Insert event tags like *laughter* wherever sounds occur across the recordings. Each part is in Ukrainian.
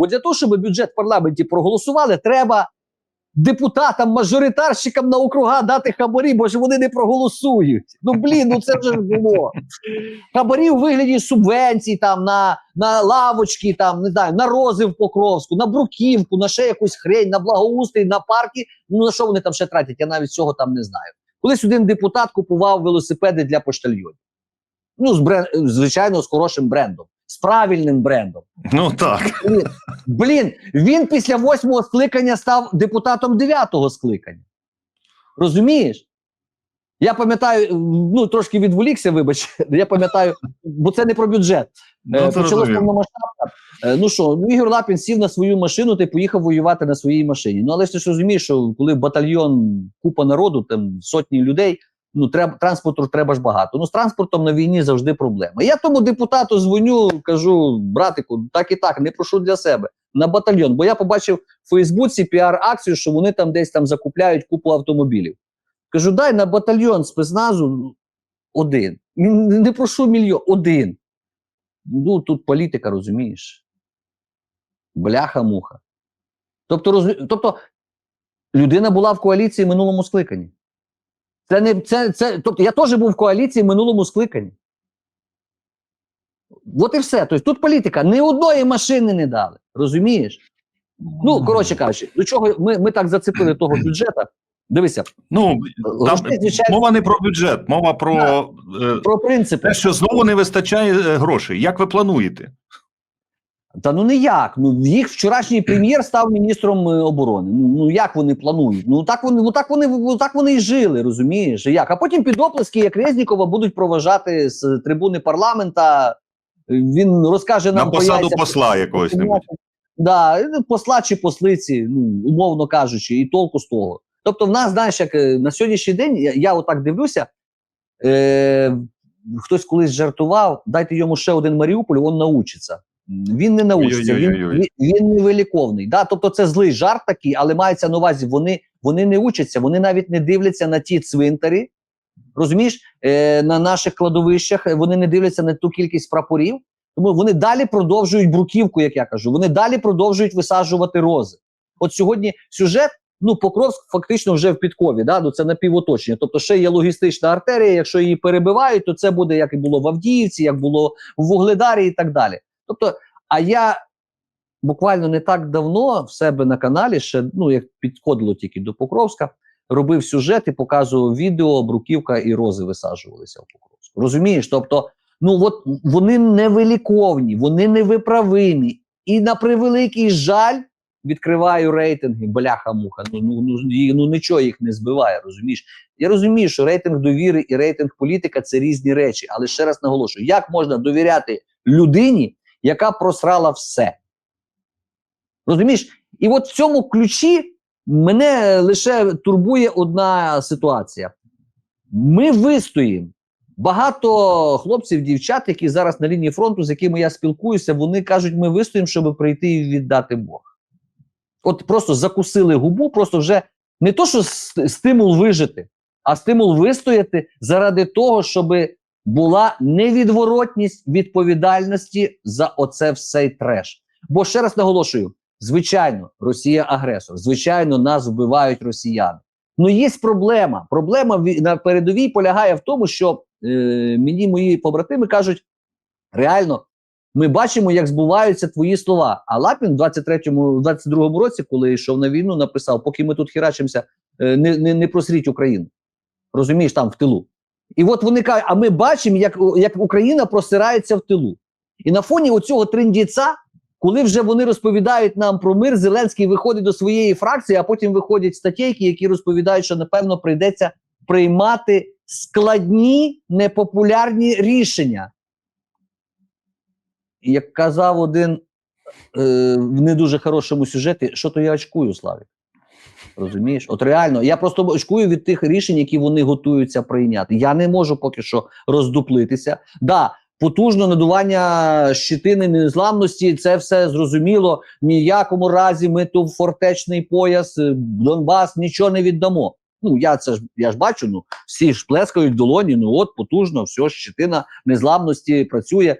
Бо для того, щоб бюджет в парламенті проголосували, треба депутатам, мажоритарщикам на округа дати хабарі, бо ж вони не проголосують. Ну блін, ну це вже було. Хабарі у вигляді субвенцій там на, на лавочки, там не знаю, на рози в Покровську, на бруківку, на ще якусь хрень, на благоустрій, на парки. Ну на що вони там ще тратять? Я навіть цього там не знаю. Колись один депутат купував велосипеди для поштальйонів. Ну, з брен... звичайно, з хорошим брендом, з правильним брендом. Ну так. Блін, блін, він після восьмого скликання став депутатом дев'ятого скликання. Розумієш? Я пам'ятаю, ну трошки відволікся, вибач. *laughs* Я пам'ятаю, бо це не про бюджет. Ну, Е, це повномасштабка. Е, Ну що, ну Ігор Лапін сів на свою машину та поїхав воювати на своїй машині. Ну але ж ти ж розумієш, що коли батальйон купа народу, там сотні людей, ну треба транспорту треба ж багато. Ну з транспортом на війні завжди проблема. Я тому депутату дзвоню, кажу, братику, так і так, не прошу для себе на батальйон. Бо я побачив в Фейсбуці піар-акцію, що вони там десь там закупляють купу автомобілів. Кажу, дай на батальйон спецназу один. Не прошу мільйон, один. Ну, тут політика, розумієш. Бляха-муха. Тобто, роз... тобто, людина була в коаліції в минулому скликанні. Це не, це, це, тобто, я теж був в коаліції в минулому скликанні. От і все. Тобто, тут політика. Ні одної машини не дали. Розумієш? Ну, коротше кажучи, до чого ми, ми так зацепили того бюджета. Дивися, Ну, там звичайно, мова не про бюджет, мова про е, про принципи. те, що знову не вистачає е, грошей. Як ви плануєте? Та ну ніяк. Ну їх вчорашній *clears throat* прем'єр став міністром е, оборони. Ну, ну як вони планують? Ну так вони, ну так вони, ну, так вони і жили, розумієш? Як? А потім під оплески, як Резнікова, будуть проважати з трибуни парламента. Він розкаже нам На посаду по посла якогось небудь. Да, посла чи послиці, ну умовно кажучи, і толку з того. Тобто, в нас, знаєш, як е, на сьогоднішній день, я, я отак дивлюся. Е, хтось колись жартував, дайте йому ще один Маріуполь, він научиться. Він не научиться, він, він, він невиліковний. Да? Тобто це злий жарт такий, але мається на увазі, вони, вони не учаться, вони навіть не дивляться на ті цвинтарі, розумієш, е, на наших кладовищах, вони не дивляться на ту кількість прапорів, тому вони далі продовжують бруківку, як я кажу, вони далі продовжують висаджувати рози. От сьогодні сюжет, ну, Покровськ фактично вже в підкові, да? ну, це напівоточення. Тобто ще є логістична артерія, якщо її перебивають, то це буде як і було в Авдіївці, як було в Вугледарі і так далі. Тобто, а я буквально не так давно в себе на каналі, ще ну як підходило тільки до Покровська, робив сюжет і показував відео, бруківка і рози висаджувалися в Покровську. Розумієш? Тобто, ну от вони невиліковні, вони невиправимі. І на превеликий жаль, відкриваю рейтинги, бляха-муха. Ну, ну, ну, ну нічого їх не збиває, розумієш? Я розумію, що рейтинг довіри і рейтинг політика це різні речі, але ще раз наголошую: як можна довіряти людині, яка просрала все? Розумієш? І от в цьому ключі мене лише турбує одна ситуація. Ми вистоїмо. Багато хлопців, дівчат, які зараз на лінії фронту, з якими я спілкуюся, вони кажуть, ми вистоїмо, щоб прийти і віддати Бог. От просто закусили губу, просто вже не то, що стимул вижити, а стимул вистояти заради того, щоб була невідворотність відповідальності за оце все треш. Бо ще раз наголошую: звичайно, Росія агресор, звичайно, нас вбивають росіяни. Ну є проблема. Проблема на передовій полягає в тому, що е, мені мої побратими кажуть: реально, ми бачимо, як збуваються твої слова. А Лапін в 23-му, 22-му році, коли йшов на війну, написав: поки ми тут херачимося, е, не, не, не просріть Україну. Розумієш, там в тилу. І от вони кажуть, а ми бачимо, як, як Україна просирається в тилу. І на фоні оцього триндіця, коли вже вони розповідають нам про мир, Зеленський виходить до своєї фракції, а потім виходять статейки, які розповідають, що напевно прийдеться приймати складні непопулярні рішення. Як казав один е, в не дуже хорошому сюжеті, що то я очкую, Славік. Розумієш? От реально, я просто очкую від тих рішень, які вони готуються прийняти. Я не можу поки що роздуплитися. Да, потужне надування щитини незламності, це все зрозуміло. Ніякому разі ми ту фортечний пояс, е, Донбас нічого не віддамо. Ну я це ж я ж бачу. Ну всі ж плескають в долоні. Ну от потужно, все, щитина незламності працює.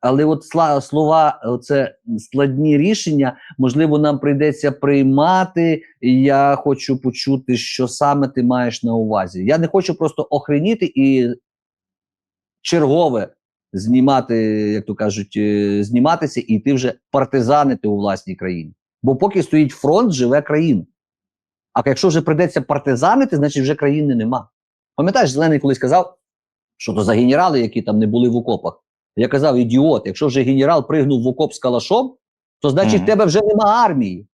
Але от слова, це складні рішення, можливо, нам прийдеться приймати. І я хочу почути, що саме ти маєш на увазі. Я не хочу просто охреніти і чергове знімати, як то кажуть, е, зніматися і йти вже партизанити у власній країні. Бо поки стоїть фронт, живе країна. А якщо вже прийдеться партизанити, значить вже країни нема. Пам'ятаєш, Зелений колись казав, що то за генерали, які там не були в окопах. Я казав, ідіот, якщо вже генерал пригнув в окоп з калашом, то значить в тебе вже нема армії.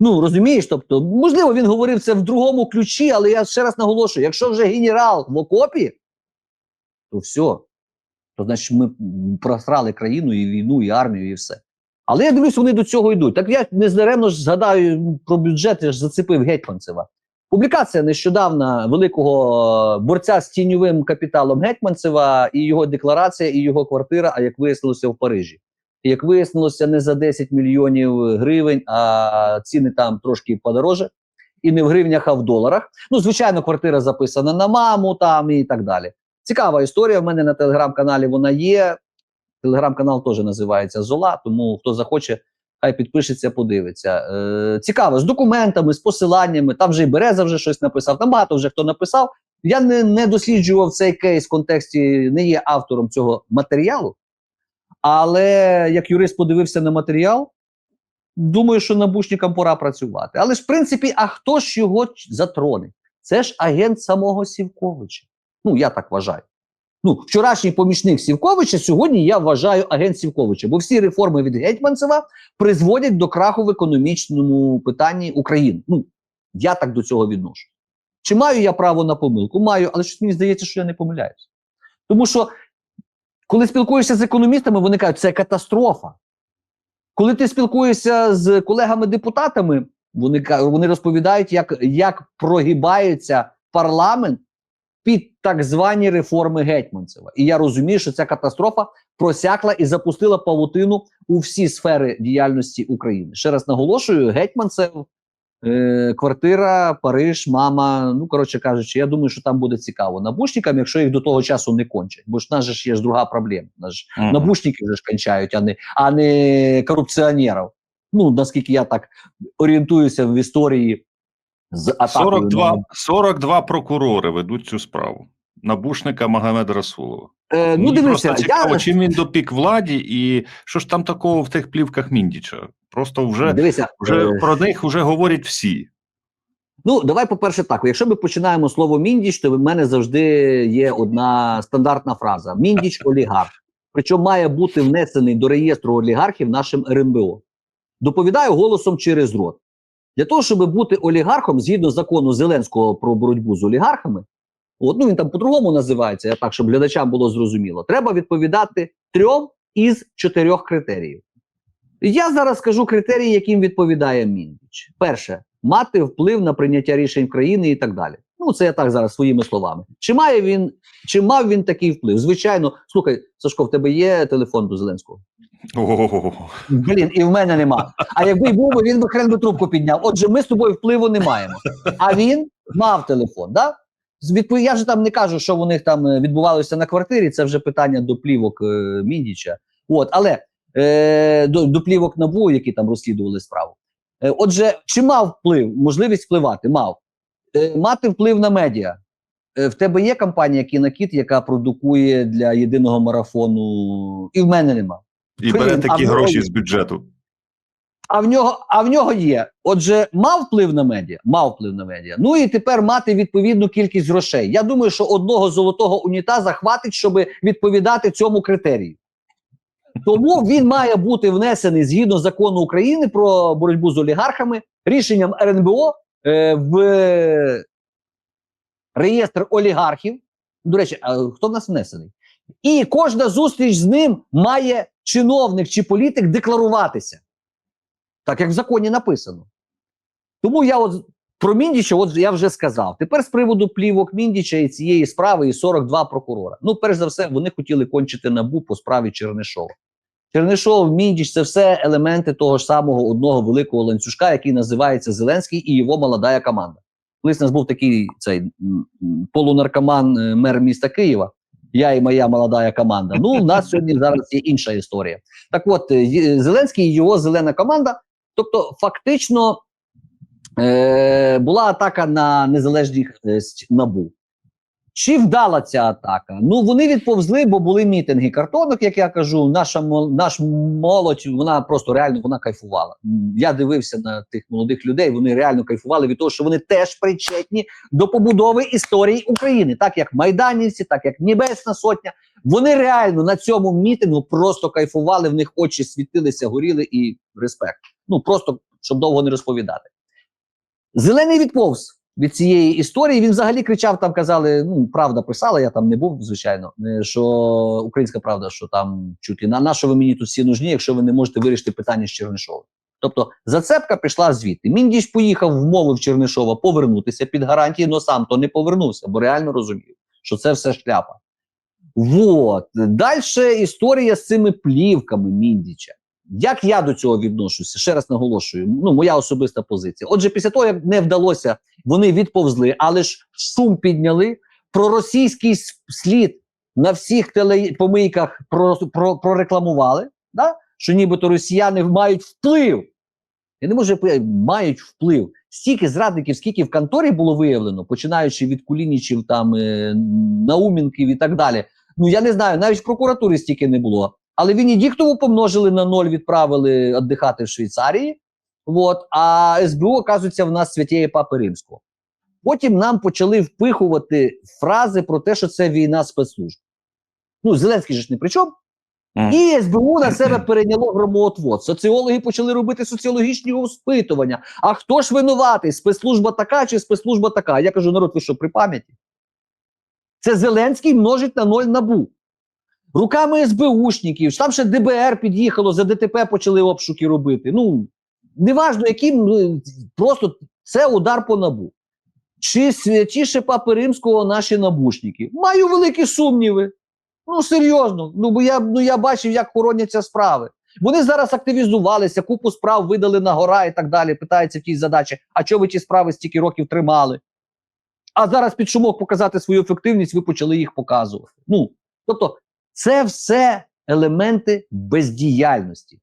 Ну, розумієш, тобто, можливо, він говорив це в другому ключі, але я ще раз наголошую: якщо вже генерал в окопі, то все. То значить, ми просрали країну, і війну, і армію, і все. Але я дивлюсь, вони до цього йдуть. Так я нездаремно ж згадаю про бюджет, я ж зацепив Гетьманцева. Публікація нещодавна великого борця з тіньовим капіталом Гетьманцева і його декларація, і його квартира, а як вияснилося в Парижі. Як вияснилося, не за 10 мільйонів гривень, а ціни там трошки подороже. І не в гривнях, а в доларах. Ну, звичайно, квартира записана на маму там і так далі. Цікава історія. В мене на телеграм-каналі вона є. Телеграм-канал теж називається Зола, тому хто захоче, хай підпишеться, подивиться. Е, цікаво, з документами, з посиланнями. Там вже і Береза вже щось написав. Там багато вже хто написав. Я не, не досліджував цей кейс в контексті, не є автором цього матеріалу. Але як юрист подивився на матеріал, думаю, що набушникам пора працювати. Але ж, в принципі, а хто ж його затронить? Це ж агент самого Сівковича. Ну, я так вважаю. Ну, вчорашній помічник Сівковича, сьогодні я вважаю агент Сівковича, бо всі реформи від Гетьманцева призводять до краху в економічному питанні України. Ну, я так до цього відношу. Чи маю я право на помилку? Маю, але щось мені здається, що я не помиляюся. Тому що, коли спілкуєшся з економістами, вони кажуть, це катастрофа. Коли ти спілкуєшся з колегами-депутатами, вони, вони розповідають, як, як прогибається парламент під так звані реформи Гетьманцева. І я розумію, що ця катастрофа просякла і запустила павутину у всі сфери діяльності України. Ще раз наголошую: Гетьманцев, е, квартира, Париж, мама. Ну коротше кажучи, я думаю, що там буде цікаво набушникам, якщо їх до того часу не кончать. Бо ж нас же ж є ж друга проблема. Нас ж Мгм. набушники вже ж кончають, а не, а не корупціонерів. Ну, наскільки я так орієнтуюся в історії з атакою. 42, на- 42 прокурори ведуть цю справу. Набушника Магомеда Расулова. Е, ну, дивися, просто цікаво, я, чим він допік владі, і що ж там такого в тих плівках Міндіча? Просто вже, дивися, вже е, про них вже говорять всі. Ну, давай, по-перше, так. Якщо ми починаємо слово міндіч, то в мене завжди є одна стандартна фраза: міндіч *laughs* олігарх. Причому має бути внесений до реєстру олігархів нашим РНБО. Доповідаю голосом через рот. Для того, щоб бути олігархом, згідно закону Зеленського про боротьбу з олігархами, от, ну він там по-другому називається, я так, щоб глядачам було зрозуміло, треба відповідати трьом із чотирьох критеріїв. Я зараз скажу критерії, яким відповідає Міндіч. Перше, мати вплив на прийняття рішень країни і так далі. Ну, це я так зараз своїми словами. Чи має він, чи мав він такий вплив? Звичайно, слухай, Сашко, в тебе є телефон до Зеленського? Блін, і в мене нема. А якби й був, він би хрен би трубку підняв. Отже, ми з тобою впливу не маємо. А він мав телефон. Да? Я ж там не кажу, що у них там е, відбувалося на квартирі. Це вже питання до плівок е, Міндіча. От, але е, до, до плівок набу, які там розслідували справу. Е, отже, чи мав вплив, можливість впливати? Мав. Е, мати вплив на медіа. Е, в тебе є компанія Кінокіт, яка продукує для єдиного марафону, і в мене нема. І бере такі гроші з бюджету. А в нього, а в нього є. Отже, мав вплив на медіа, мав вплив на медіа. Ну і тепер мати відповідну кількість грошей. Я думаю, що одного золотого унітаза хватить, щоб відповідати цьому критерію. Тому він має бути внесений згідно закону України про боротьбу з олігархами рішенням РНБО е, в реєстр олігархів. До речі, а хто в нас внесений? І кожна зустріч з ним має чиновник чи політик декларуватися. Так як в законі написано. Тому я от про Міндіча, от я вже сказав. Тепер з приводу плівок Міндіча і цієї справи і 42 прокурора. Ну, перш за все, вони хотіли кончити набу по справі Чернишова. Чернишов, Міндіч це все елементи того ж самого одного великого ланцюжка, який називається Зеленський і його молодая команда. Колись нас був такий цей полунаркоман е, мер міста Києва, Я і моя молода команда. Ну, у нас сьогодні зараз є інша історія. Так от, е, Зеленський і його зелена команда. Тобто, фактично е, була атака на незалежних е, набу. Чи вдала ця атака? Ну вони відповзли, бо були мітинги картонок, як я кажу. Наша наш молодь, вона просто реально вона кайфувала. Я дивився на тих молодих людей. Вони реально кайфували від того, що вони теж причетні до побудови історії України, так як майданівці, так як Небесна Сотня. Вони реально на цьому мітингу просто кайфували. В них очі світилися, горіли і респект. Ну просто щоб довго не розповідати. Зелений відповз від цієї історії. Він взагалі кричав: там казали, ну правда писала, я там не був, звичайно. е, Що українська правда, що там чуть ли на, на що ви мені тут всі нужні, якщо ви не можете вирішити питання з Чернишовим. Тобто зацепка пішла звідти. Міндіч поїхав, вмовив Чернишова повернутися під гарантії, але сам то не повернувся, бо реально розумів, що це все шляпа. Вот. Далі історія з цими плівками Міндіча. Як я до цього відношуся? Ще раз наголошую. Ну, моя особиста позиція. Отже, після того, як не вдалося, вони відповзли, але ж шум підняли. Про російський слід на всіх телепомийках про, про, прорекламували, да? що нібито росіяни мають вплив. Я не можу мають вплив. Стільки зрадників, скільки в конторі було виявлено, починаючи від Кулінічів, там е, Наумінків і так далі. Ну я не знаю, навіть в прокуратурі стільки не було. Але Венедіктову помножили на ноль, відправили віддихати в Швейцарії. От, а СБУ, оказується, в нас святіє Папи Римського. Потім нам почали впихувати фрази про те, що це війна спецслужб. Ну, Зеленський же ж не при чому. І СБУ на себе перейняло громоотвод. Соціологи почали робити соціологічні опитування. А хто ж винуватий? Спецслужба така чи спецслужба така? Я кажу, народ, ви що, при пам'яті? Це Зеленський множить на ноль набу. Руками СБУшників, там ще ДБР під'їхало, за ДТП почали обшуки робити. Ну, неважно, яким, ну, просто це удар по набу. Чи святіше Папи Римського наші набушники? Маю великі сумніви. Ну, серйозно. Ну, бо я, ну, я бачив, як хороняться справи. Вони зараз активізувалися, купу справ видали на гора і так далі. Питаються в тій задачі, а чого ви ті справи стільки років тримали? А зараз під шумок показати свою ефективність, ви почали їх показувати. Ну, тобто, це все елементи бездіяльності.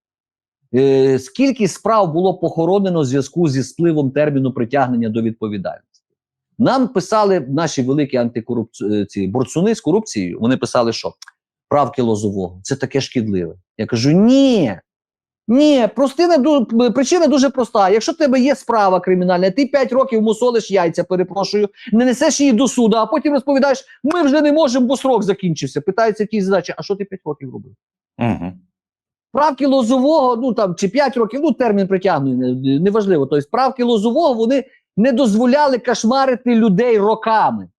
Е, скільки справ було похоронено в зв'язку зі спливом терміну притягнення до відповідальності? Нам писали наші великі антикорупці... борцуни з корупцією. Вони писали, що правки лозового це таке шкідливе. Я кажу: ні. Ні, простина причина дуже проста. Якщо в тебе є справа кримінальна, ти 5 років мусолиш яйця, перепрошую, не несеш її до суду, а потім розповідаєш, ми вже не можемо, бо срок закінчився. Питаються ті задачі, а що ти 5 років робив? Мгм. Правки лозового, ну там чи 5 років, ну термін притягнення, неважливо. Тобто правки лозового вони не дозволяли кошмарити людей роками.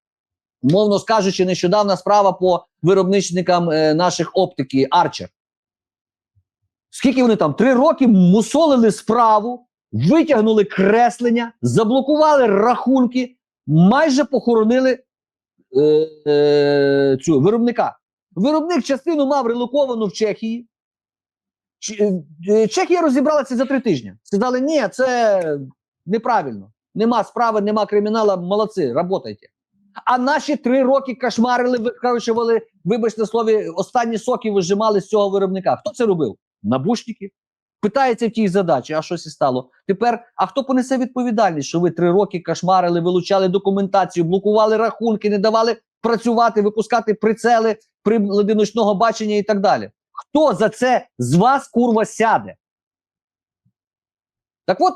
Мовно скажучи, нещодавна справа по виробничникам е, наших оптики Арчер. Скільки вони там? Три роки мусолили справу, витягнули креслення, заблокували рахунки, майже похоронили е, е, цю виробника. Виробник частину мав релоковану в Чехії. Е, Чехія розібралася за три тижні. Сказали, ні, це неправильно. Нема справи, нема кримінала, молодці, работайте. А наші три роки кошмарили, викручували, вибачте слові, останні соки вижимали з цього виробника. Хто це робив? Набушники. Питається в тій задачі, а щось і стало. Тепер, а хто понесе відповідальність, що ви три роки кошмарили, вилучали документацію, блокували рахунки, не давали працювати, випускати прицели прилади ночного бачення і так далі. Хто за це з вас курва сяде? Так от,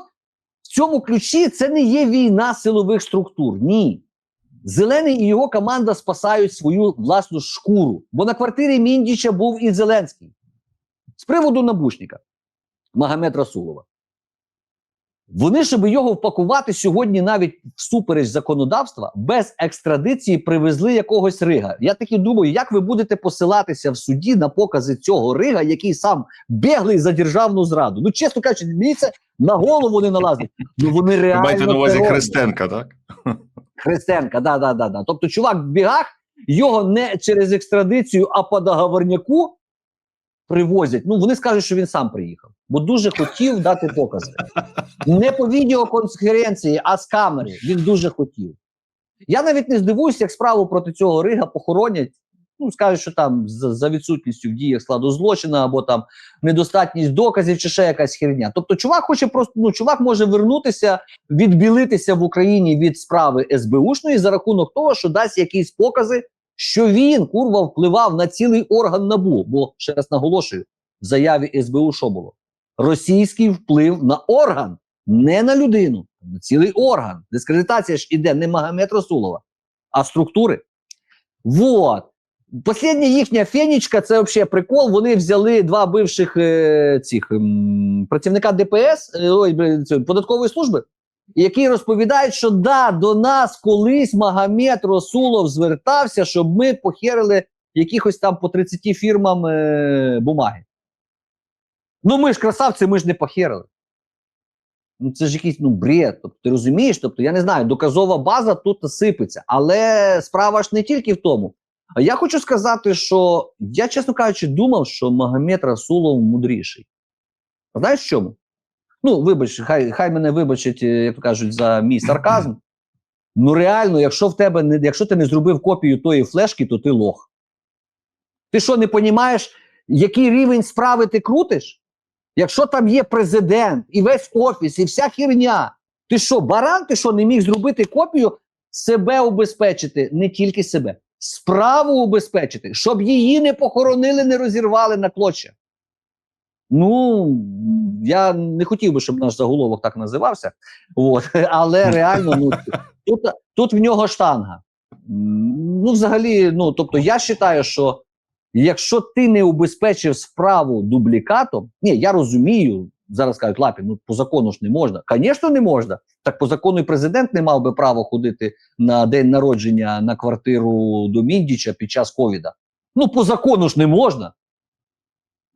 в цьому ключі це не є війна силових структур. Ні. Зелений і його команда спасають свою власну шкуру. Бо на квартирі Міндіча був і Зеленський. З приводу набушника Магомед Расулова. Вони, щоб його впакувати сьогодні, навіть всупереч законодавства, без екстрадиції привезли якогось рига. Я таки думаю, як ви будете посилатися в суді на покази цього рига, який сам біглий за державну зраду. Ну, чесно кажучи, мені це на голову не налазить. Ну вони реально маєте на увазі. Христенка, так? Христенка, да, да, да, да. Тобто, чувак в бігах його не через екстрадицію, а по договорняку привозять. Ну, вони скажуть, що він сам приїхав, бо дуже хотів дати покази. Не по відеоконференції, а з камери. Він дуже хотів. Я навіть не здивуюся, як справу проти цього Рига похоронять Ну, скажуть, що там за, відсутністю в діях складу злочину, або там недостатність доказів, чи ще якась херня. Тобто, чувак хоче просто ну, чувак може вернутися, відбілитися в Україні від справи СБУшної за рахунок того, що дасть якісь покази, що він курва впливав на цілий орган набу. Бо ще раз наголошую, в заяві СБУ що було? Російський вплив на орган, не на людину, на цілий орган. Дискредитація ж іде не Магомед Расулова, а структури. Вот. Последня їхня фенічка це взагалі прикол. Вони взяли два бивших е, цих ем, працівника ДПС, е, ой, податкової служби, які розповідають, що да, до нас колись Магомед Расулов звертався, щоб ми похерили якихось там по 30 фірмам е, бумаги. Ну, ми ж красавці, ми ж не похерили. Ну, це ж якийсь ну, бред. Тобто, ти розумієш? Тобто, я не знаю, доказова база тут сипеться. Але справа ж не тільки в тому. А я хочу сказати, що я, чесно кажучи, думав, що Магомед Расулов мудріший. Знаєш в чому? Ну, вибач, хай, хай мене вибачать, е, як то кажуть, за мій сарказм. Ну, реально, якщо в тебе не, якщо ти не зробив копію тої флешки, то ти лох. Ти що, не розумієш, який рівень справи ти крутиш? Якщо там є президент і весь офіс, і вся херня, ти що, баран, ти що не міг зробити копію, себе убезпечити, не тільки себе, справу убезпечити, щоб її не похоронили, не розірвали на клочья. Ну, я не хотів би, щоб наш заголовок так називався. От, *laughs* але реально, ну, тут, тут в нього штанга. Ну, взагалі, ну, тобто, я вважаю, що якщо ти не убезпечив справу дублікатом, ні, я розумію, зараз кажуть, Лапін, ну по закону ж не можна. Звісно, не можна. Так по закону і президент не мав би права ходити на день народження на квартиру до Міндіча під час ковіда. Ну, по закону ж не можна.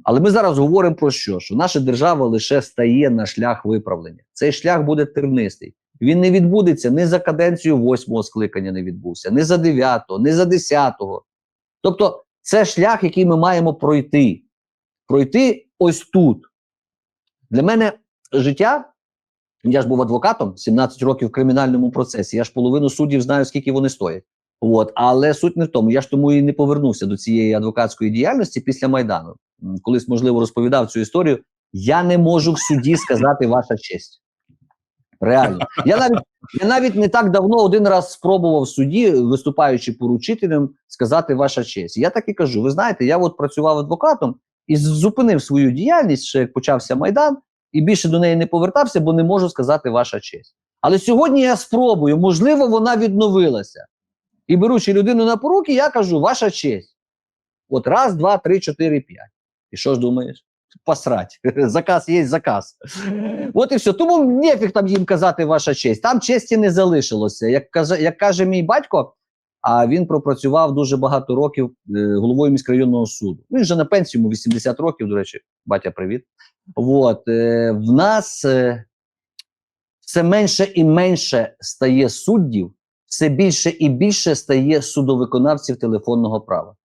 Але ми зараз говоримо про що? Що наша держава лише стає на шлях виправлення. Цей шлях буде тернистий. Він не відбудеться ні за каденцію восьмого скликання не відбувся, ні за дев'ятого, ні за десятого. Тобто, це шлях, який ми маємо пройти. Пройти ось тут. Для мене життя. Я ж був адвокатом 17 років в кримінальному процесі. Я ж половину суддів знаю, скільки вони стоять. От, але суть не в тому. Я ж тому і не повернувся до цієї адвокатської діяльності після Майдану. Колись, можливо, розповідав цю історію. Я не можу в суді сказати ваша честь. Реально. Я навіть, я навіть не так давно один раз спробував в суді, виступаючи поручителем, сказати ваша честь. Я так і кажу: ви знаєте, я от працював адвокатом і зупинив свою діяльність, ще як почався Майдан, і більше до неї не повертався, бо не можу сказати ваша честь. Але сьогодні я спробую, можливо, вона відновилася. І беручи людину на поруки, я кажу, ваша честь. От раз, два, три, чотири, п'ять. І що ж думаєш? Посрать. *laughs* Заказ є заказ. От і все. Тому нефіг там їм казати ваша честь. Там честі не залишилося. Як каже, як каже мій батько, а він пропрацював дуже багато років е, головою міськрайонного суду. Він вже на пенсію йому 80 років, до речі, батя, привіт. От, е, в нас е, все менше і менше стає суддів, все більше і більше стає судовиконавців телефонного права.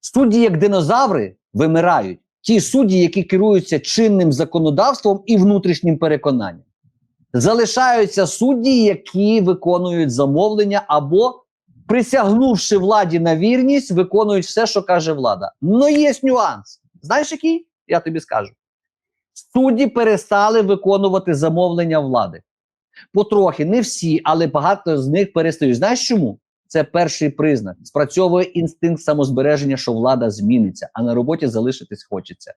Судді, як динозаври, вимирають. Ті судді, які керуються чинним законодавством і внутрішнім переконанням. Залишаються судді, які виконують замовлення або, присягнувши владі на вірність, виконують все, що каже влада. Ну, є нюанс. Знаєш, який? Я тобі скажу. Судді перестали виконувати замовлення влади. Потрохи, не всі, але багато з них перестають. Знаєш чому? Це перший признак. Спрацьовує інстинкт самозбереження, що влада зміниться, а на роботі залишитись хочеться.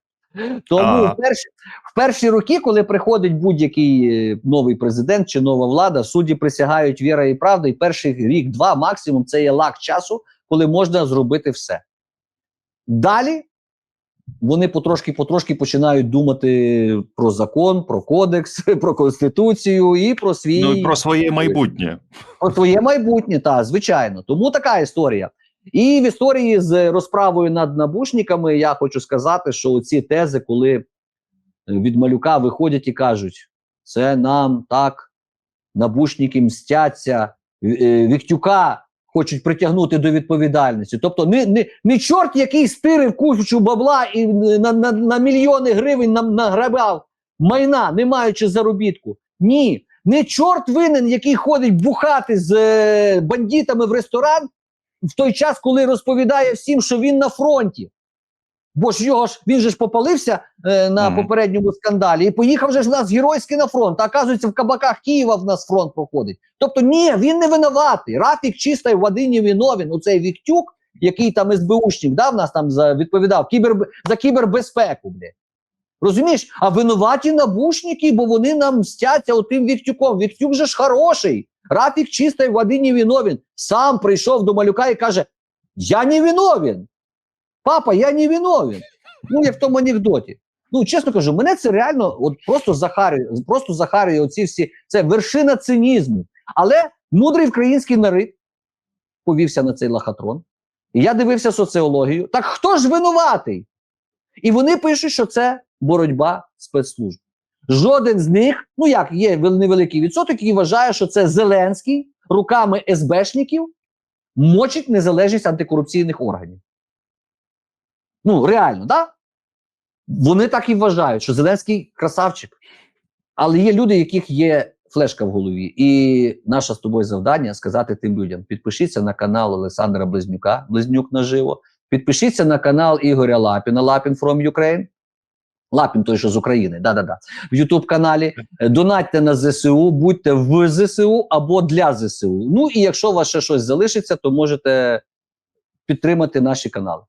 Тому А. в перші, в перші роки, коли приходить будь-який е, новий президент чи нова влада, судді присягають віра і правда, і перший рік-два максимум це є лак часу, коли можна зробити все. Далі вони потрошки-потрошки починають думати про закон, про кодекс, *laughs* про конституцію і про свій Ну і про своє майбутнє. про твоє майбутнє, та звичайно. Тому така історія. І в історії з розправою над набушниками я хочу сказати, що ці тези, коли е, від малюка виходять і кажуть, це нам так, набушники мстяться, е, Віктюка хочуть притягнути до відповідальності. Тобто, не, не, не чорт, який стирив кучу бабла і е, на, на, на мільйони гривень нам награбав майна, не маючи заробітку. Ні, не чорт винен, який ходить бухати з е, бандитами в ресторан, в той час, коли розповідає всім, що він на фронті. Бо ж його ж він же ж попалився е, на Мгм. попередньому скандалі і поїхав же ж в нас геройськи на фронт. А оказується, в кабаках Києва в нас фронт проходить. Тобто, ні, він не винуватий. Рафік чистої води не виновен. Оцей Віктюк, який там СБУшник, да, в нас там за, відповідав кібер, за кібербезпеку. Бля. Розумієш? А винуваті набушники, бо вони нам мстяться отим Віктюком. Віктюк же ж хороший. Рафік чистої води не виновен. Сам прийшов до малюка і каже: Я не виновен. Папа, я не виновен. Ну, як в тому анекдоті. Ну, чесно кажу, мене це реально от просто захарює, просто захарює оці всі. Це вершина цинізму. Але мудрий український народ повівся на цей лохотрон. І я дивився соціологію. Так хто ж винуватий? І вони пишуть, що це боротьба спецслужб. Жоден з них, ну як є невеликий відсоток, який вважає, що це Зеленський руками СБшників мочить незалежність антикорупційних органів. Ну, реально? Да? Вони так і вважають, що Зеленський красавчик. Але є люди, яких є флешка в голові. І наше з тобою завдання сказати тим людям: підпишіться на канал Олександра Близнюка, Близнюк наживо. Підпишіться на канал Ігоря Лапіна, Лапін from Ukraine. Лапін той, що з України, да-да-да. В Ютуб каналі. Донатьте на ЗСУ, будьте в ЗСУ або для ЗСУ. Ну і якщо у вас ще щось залишиться, то можете підтримати наші канали.